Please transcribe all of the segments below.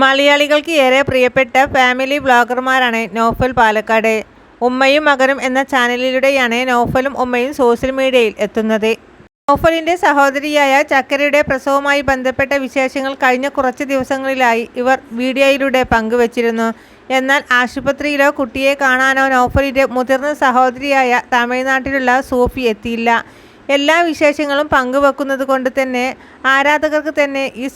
മലയാളികൾക്ക് ഏറെ പ്രിയപ്പെട്ട ഫാമിലി വ്ളോഗർമാരാണ് നോഫൽ പാലക്കാട്. ഉമ്മയും മകനും എന്ന ചാനലിലൂടെയാണ് നോഫലും ഉമ്മയും സോഷ്യൽ മീഡിയയിൽ എത്തുന്നത്. നോഫലിന്റെ സഹോദരിയായ ചക്കരയുടെ പ്രസവവുമായി ബന്ധപ്പെട്ട വിശേഷങ്ങൾ കഴിഞ്ഞ കുറച്ച് ദിവസങ്ങളിലായി ഇവർ വീഡിയോയിലൂടെ പങ്കുവച്ചിരുന്നു. എന്നാൽ ആശുപത്രിയിലോ കുട്ടിയെ കാണാനോ നോഫലിന്റെ മുതിർന്ന സഹോദരിയായ തമിഴ്നാട്ടിലുള്ള സൂഫി എത്തിയില്ല. എല്ലാ വിശേഷങ്ങളും പങ്കുവെക്കുന്നത് കൊണ്ട് തന്നെ ആരാധകർക്ക് തന്നെ ഈ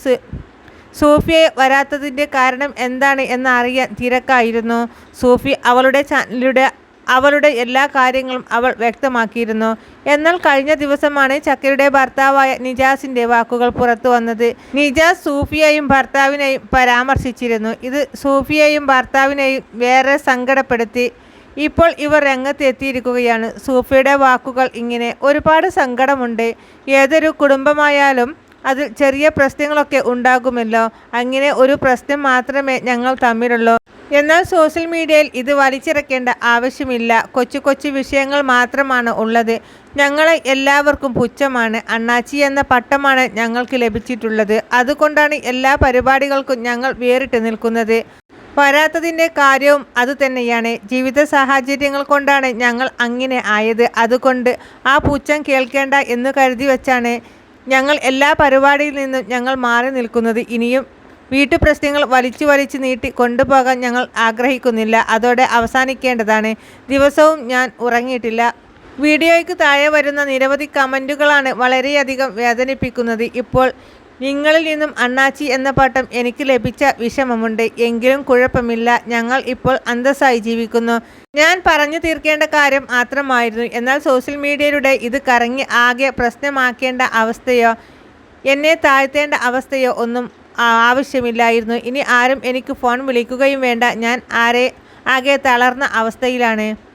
സൂഫിയെ വരാത്തതിന്റെ കാരണം എന്താണ് എന്നറിയാൻ തിരക്കായിരുന്നു. സൂഫി അവളുടെ ചാനലിലൂടെ അവളുടെ എല്ലാ കാര്യങ്ങളും അവൾ വ്യക്തമാക്കിയിരുന്നു. എന്നാൽ കഴിഞ്ഞ ദിവസമാണ് ചക്കരയുടെ ഭർത്താവായ നിജാസിന്റെ വാക്കുകൾ പുറത്തു വന്നത്. നിജാസ് സൂഫിയെയും ഭർത്താവിനെയും പരാമർശിച്ചിരുന്നു. ഇത് സൂഫിയെയും ഭർത്താവിനെയും വേറെ സങ്കടപ്പെടുത്തി. ഇപ്പോൾ ഇവർ രംഗത്തെത്തിയിരിക്കുകയാണ്. സൂഫിയുടെ വാക്കുകൾ ഇങ്ങനെ. ഒരുപാട് സങ്കടമുണ്ട്. ഏതൊരു കുടുംബമായാലും അതിൽ ചെറിയ പ്രശ്നങ്ങളൊക്കെ ഉണ്ടാകുമല്ലോ. അങ്ങനെ ഒരു പ്രശ്നം മാത്രമേ ഞങ്ങൾ തമ്മിലുള്ളൂ. എന്നാൽ സോഷ്യൽ മീഡിയയിൽ ഇത് വലിച്ചിറക്കേണ്ട ആവശ്യമില്ല. കൊച്ചു കൊച്ചു വിഷയങ്ങൾ മാത്രമാണ് ഉള്ളത്. ഞങ്ങളെ എല്ലാവർക്കും പുച്ഛമാണ്. അണ്ണാച്ചി എന്ന പട്ടമാണ് ഞങ്ങൾക്ക് ലഭിച്ചിട്ടുള്ളത്. അതുകൊണ്ടാണ് എല്ലാ പരിപാടികൾക്കും ഞങ്ങൾ വേറിട്ട് നിൽക്കുന്നത്. വരാത്തതിന്റെ കാര്യവും അതുതന്നെയാണ് ജീവിത സാഹചര്യങ്ങൾ കൊണ്ടാണ് ഞങ്ങൾ അങ്ങനെ ആയത്. അതുകൊണ്ട് ആ പുച്ഛം കേൾക്കേണ്ട എന്ന് കരുതി വെച്ചാണ് ഞങ്ങൾ എല്ലാ പരിപാടിയിൽ നിന്നും ഞങ്ങൾ മാറി നിൽക്കുന്നത് ഇനിയും വീട്ടു പ്രശ്നങ്ങൾ വലിച്ചു വലിച്ചു നീട്ടി കൊണ്ടുപോകാൻ ഞങ്ങൾ ആഗ്രഹിക്കുന്നില്ല. അതോടെ അവസാനിക്കേണ്ടതാണ്. ദിവസവും ഞാൻ ഉറങ്ങിയിട്ടില്ല. വീഡിയോയ്ക്ക് താഴെ വരുന്ന നിരവധി കമന്റുകളാണ് വളരെയധികം വേദനിപ്പിക്കുന്നത്. ഇപ്പോൾ നിങ്ങളിൽ നിന്നും അണ്ണാച്ചി എന്ന പാട്ടം എനിക്ക് ലഭിച്ച വിഷമമുണ്ട്. എങ്കിലും കുഴപ്പമില്ല. ഞങ്ങൾ ഇപ്പോൾ അന്തസ്സായി ജീവിക്കുന്നു. ഞാൻ പറഞ്ഞു തീർക്കേണ്ട കാര്യം മാത്രമായിരുന്നു. എന്നാൽ സോഷ്യൽ മീഡിയയിലൂടെ ഇത് കറങ്ങി ആകെ പ്രശ്നമാക്കേണ്ട അവസ്ഥയോ എന്നെ താഴ്ത്തേണ്ട അവസ്ഥയോ ഒന്നും ആവശ്യമില്ലായിരുന്നു. ഇനി ആരും എനിക്ക് ഫോൺ വിളിക്കുകയും വേണ്ട. ഞാൻ ആരെ ആകെ തളർന്ന അവസ്ഥയിലാണ്.